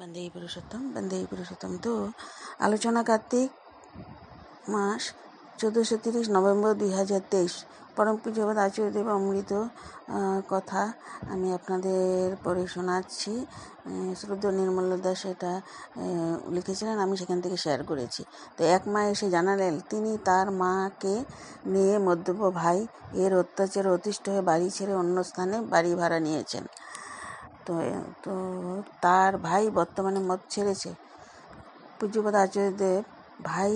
বন্দে পুরুষোত্তম বন্দে পুরুষোত্তম তো। আলোচনা কার্তিক মাস চোদ্দোশো তিরিশ নভেম্বর দুই হাজার তেইশ। পরম পূজ্যবাদ আচার্যদেব অমৃত কথা আমি আপনাদের পড়ে শোনাচ্ছি। শ্রদ্ধ নির্মল দাস এটা লিখেছিলেন, আমি সেখান থেকে শেয়ার করেছি। তো এক মা এসে জানালেন, তিনি তার মাকে নিয়ে মধ্যপ ভাই, এর অত্যাচারে অতিষ্ঠ হয়ে বাড়ি ছেড়ে অন্য স্থানে বাড়ি ভাড়া নিয়েছেন। তো তো তার ভাই বর্তমানে মদ ছেড়েছে। পূজ্যপদ আচার্যদেব ভাই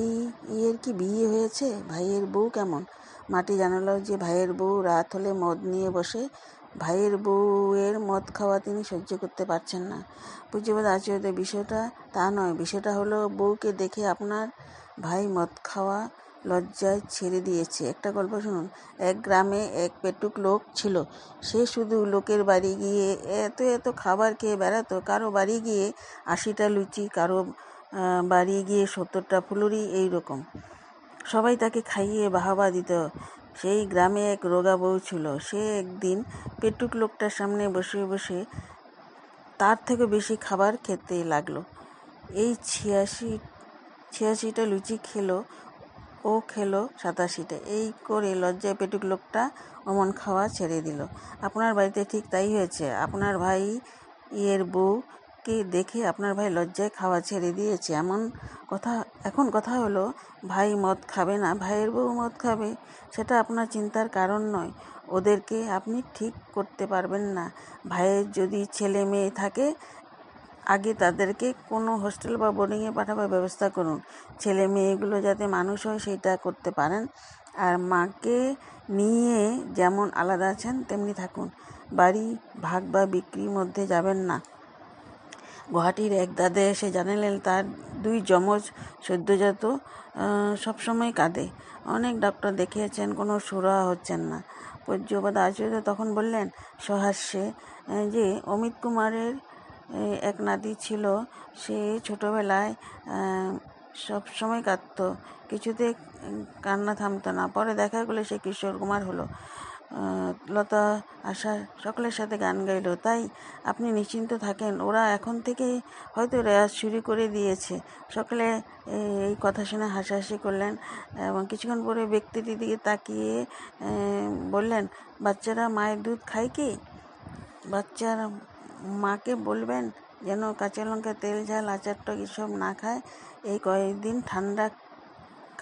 এর কি বিয়ে হয়েছে? ভাইয়ের বউ কেমন? মাটি জানালো যে ভাইয়ের বউ রাত হলে মদ নিয়ে বসে। ভাইয়ের বউয়ের মদ খাওয়া তিনি সহ্য করতে পারছেন না। পূজ্যপদ আচার্যদেব বিষয়টা তা নয়। বিষয়টা হলো বউকে দেখে আপনার ভাই মদ খাওয়া লজ্জায় ছেড়ে দিয়েছে। একটা গল্প শুনুন। এক গ্রামে এক পেটুক লোক ছিল। সে শুধু লোকের বাড়ি গিয়ে এত এত খাবার খেয়ে বেড়াতো। কারও বাড়ি গিয়ে আশিটা লুচি, কারও বাড়ি গিয়ে সত্তরটা ফুলুরি এই রকম সবাই তাকে খাইয়ে বাহাবা দিত। সেই গ্রামে এক রোগা বউ ছিল। সে একদিন পেটুক লোকটার সামনে বসে বসে তার থেকে বেশি খাবার খেতে লাগল। এই ছিয়াশি, ছিয়াশিটা লুচি খেলো ও খেলো সাতাশিটা এই করে লজ্জায় পেটুক লোকটা অমন খাওয়া ছেড়ে দিল। আপনার বাড়িতে ঠিক তাই হয়েছে। আপনার ভাই ইয়ের বউকে দেখে আপনার ভাই লজ্জায় খাওয়া ছেড়ে দিয়েছে। এমন কথা, এখন কথা হলো, ভাই মদ খাবে না? ভাইয়ের বউ মদ খাবে? সেটা আপনার চিন্তার কারণ নয়। ওদেরকে আপনি ঠিক করতে পারবেন না। ভাইয়ের যদি ছেলে মেয়ে থাকে আগে তাদেরকে কোনো হোস্টেল বা বোর্ডিংয়ে পাঠাবার ব্যবস্থা করুন। ছেলে মেয়েগুলো যাতে মানুষ হয় সেটা করতে পারেন। আর মাকে নিয়ে যেমন আলাদা আছেন, তেমনি থাকুন। বাড়ি, ভাগ বা বিক্রির মধ্যে যাবেন না। গুয়াহাটির এক দাদা এসে জানালেন, তার দুই যমজ সদ্যজাত সবসময় কাঁদে। অনেক ডক্টর দেখিয়েছেন, কোনো সুরা হচ্ছেন না। পূজ্যপাদ আচার্য তখন বললেন, সহাস্যে যে অমিত কুমারের এক নাতি ছিল, সে ছোটোবেলায় সব সময় কাঁদতো। কিছুতে কান্না থামতো না। পরে দেখা গেলো সে কিশোর কুমার হলো। লতা আশা সকলের সাথে গান গাইলো। তাই আপনি নিশ্চিন্ত থাকেন, ওরা এখন থেকে হয়তো রেয়াজ শুরু করে দিয়েছে। সকলে এই এই কথা শুনে হাসাহাসি করলেন এবং কিছুক্ষণ পরে ব্যক্তিটির দিকে তাকিয়ে বললেন, বাচ্চারা মায়ের দুধ খায় কি? বাচ্চার মাকে বলবেন, যেন কাঁচা লঙ্কা, তেল, ঝাল আচার টক এসব না খায়। এই কয়েকদিন ঠান্ডা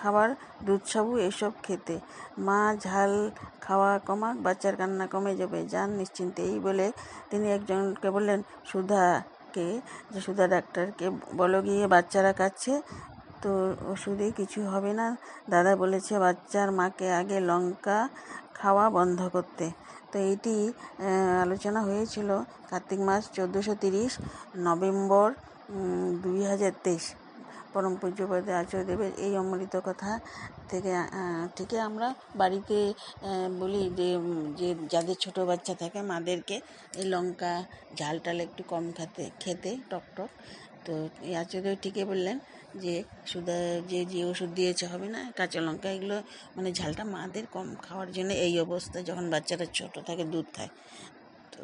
খাবার, দুধ সাবু, এসব খেতে। মা ঝাল খাওয়া কমাক, বাচ্চার কান্না কমে যাবে, যান নিশ্চিন্তে। এই বলে তিনি একজনকে বললেন, সুধাকে যে সুধা ডাক্তারকে বলো গিয়ে বাচ্চারা কাচ্ছে তো ওষুধে কিছু হবে না। দাদা বলেছে, বাচ্চার মাকে আগে লঙ্কা খাওয়া বন্ধ করতে। তো এটি আলোচনা হয়েছিল কার্তিক মাস চোদ্দোশো তিরিশ, নভেম্বর দুই হাজার তেইশ। পরম পূজ্যপদে আচার্যদেবের এই অমৃত কথা থেকে থেকে আমরা বাড়িতে বলি যে যে যাদের ছোট বাচ্চা থাকে মাদেরকে এই লঙ্কা ঝাল টাল একটু কম খেতে খেতে টক টক তো আচার্য ঠিকই বললেন যে সুদা, যে যে ওষুধ দিয়েছে হবে না, কাঁচা লঙ্কা, এগুলো মানে ঝালটা মাদের কম খাওয়ার জন্য এই অবস্থা যখন বাচ্চারা ছোট থাকে, দুধ খায়। তো